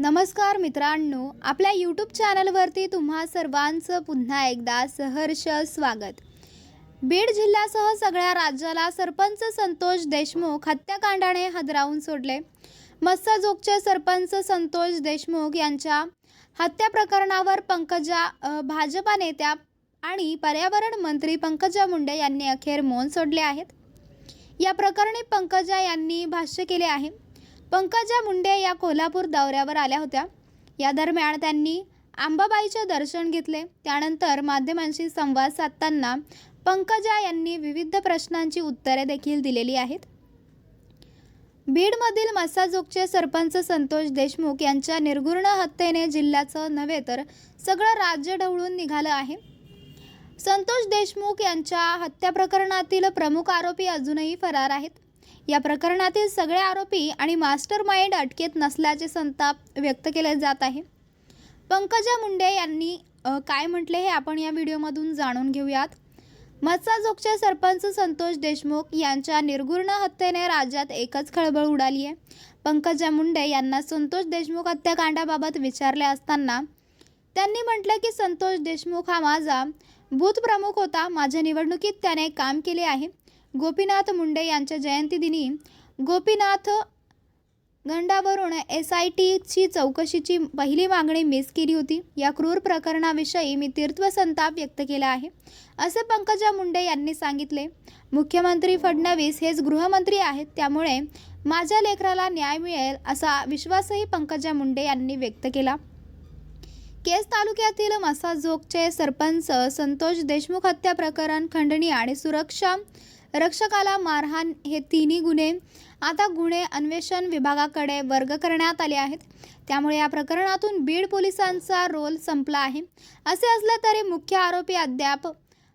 नमस्कार मित्रांनो आपल्या यूट्यूब चॅनलवरती तुम्हा सर्वांचं पुन्हा एकदा सहर्ष स्वागत. बीड जिल्ह्यासह सगळ्या राज्याला सरपंच संतोष देशमुख हत्याकांडाने हादरावून सोडले. मस्साजोगचे सरपंच संतोष देशमुख यांच्या हत्या प्रकरणावर पंकजा भाजपा नेत्या आणि पर्यावरण मंत्री पंकजा मुंडे यांनी अखेर मौन सोडले आहेत. या प्रकरणी पंकजा यांनी भाष्य केले आहे. पंकजा मुंडे या कोल्हापूर दौऱ्यावर आल्या होत्या. या दरम्यान त्यांनी आंबाबाईचे दर्शन घेतले. त्यानंतर माध्यमांशी संवाद साधताना पंकजा यांनी विविध प्रश्नांची उत्तरे देखील दिलेली आहेत. बीडमधील मसाजोगचे सरपंच संतोष देशमुख यांच्या निर्घृण हत्येने जिल्ह्याचं नव्हे तर सगळं राज्य ढवळून निघालं आहे. संतोष देशमुख यांच्या हत्या प्रकरणातील प्रमुख आरोपी अजूनही फरार आहेत. या प्रकरणातील सगळे आरोपी आणि मास्टर माइंड अटकेत नसल्याचे संताप व्यक्त केले जात आहे. पंकजा मुंडे यांनी काय म्हटले हे आपण या व्हिडिओमधून जाणून घेऊयात. मत्साजोगचे सरपंच संतोष देशमुख यांच्या निर्गुण हत्येने राज्यात एकच खळबळ उडाली आहे. पंकजा मुंडे यांना संतोष देशमुख हत्याकांडाबाबत विचारले असताना त्यांनी म्हटलं की संतोष देशमुख हा माझा बूथ प्रमुख होता. माझ्या निवडणुकीत त्याने काम केले आहे. गोपीनाथ मुंडे यांच्या जयंतीदिनी गोपीनाथ गंडावरून एस आय टीची चौकशीची पहिली मागणी मिस केली होती. या क्रूर प्रकरणाविषयी मी तीर्थ संताप व्यक्त केला आहे. असे पंकजा मुंडे यांनी सांगितले. मुख्यमंत्री फडणवीस हेच गृहमंत्री आहेत त्यामुळे माझ्या लेकराला न्याय मिळेल असा विश्वासही पंकजा मुंडे यांनी व्यक्त केला. केस तालुक्यातील मसाजोगचे सरपंच संतोष देशमुख हत्या प्रकरण खंडणी आणि सुरक्षा रक्षकाला मारहाण हे तिन्ही गुन्हे आता गुन्हे अन्वेषण विभागाकडे वर्ग करण्यात आले आहेत. त्यामुळे या प्रकरणातून बीड पोलिसांचा रोल संपला आहे. असे असले तरी मुख्य आरोपी अद्याप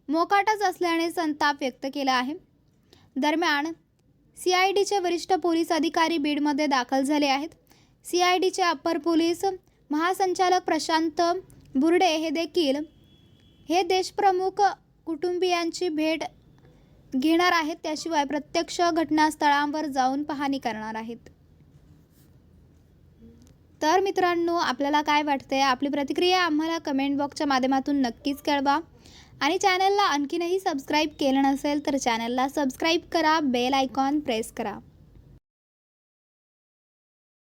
मोकाटच असल्याने संताप व्यक्त केला आहे. दरम्यान सी आय डीचे वरिष्ठ पोलीस अधिकारी बीडमध्ये दाखल झाले आहेत. सी आय डीचे अप्पर पोलीस महासंचालक प्रशांत बुर्डे हे देखील हे देशप्रमुख कुटुंबियांची भेट घेणार आहेत. त्याशिवाय प्रत्यक्ष घटनास्थळांवर जाऊन पाहणी करणार आहेत. तर मित्रांनो आपल्याला काय वाटते आपली प्रतिक्रिया आम्हाला कमेंट बॉक्सच्या माध्यमातून नक्कीच कळवा. आणि चॅनलला आणखीनही सबस्क्राईब केलं नसेल तर चॅनलला सबस्क्राईब करा. बेल आयकॉन प्रेस करा.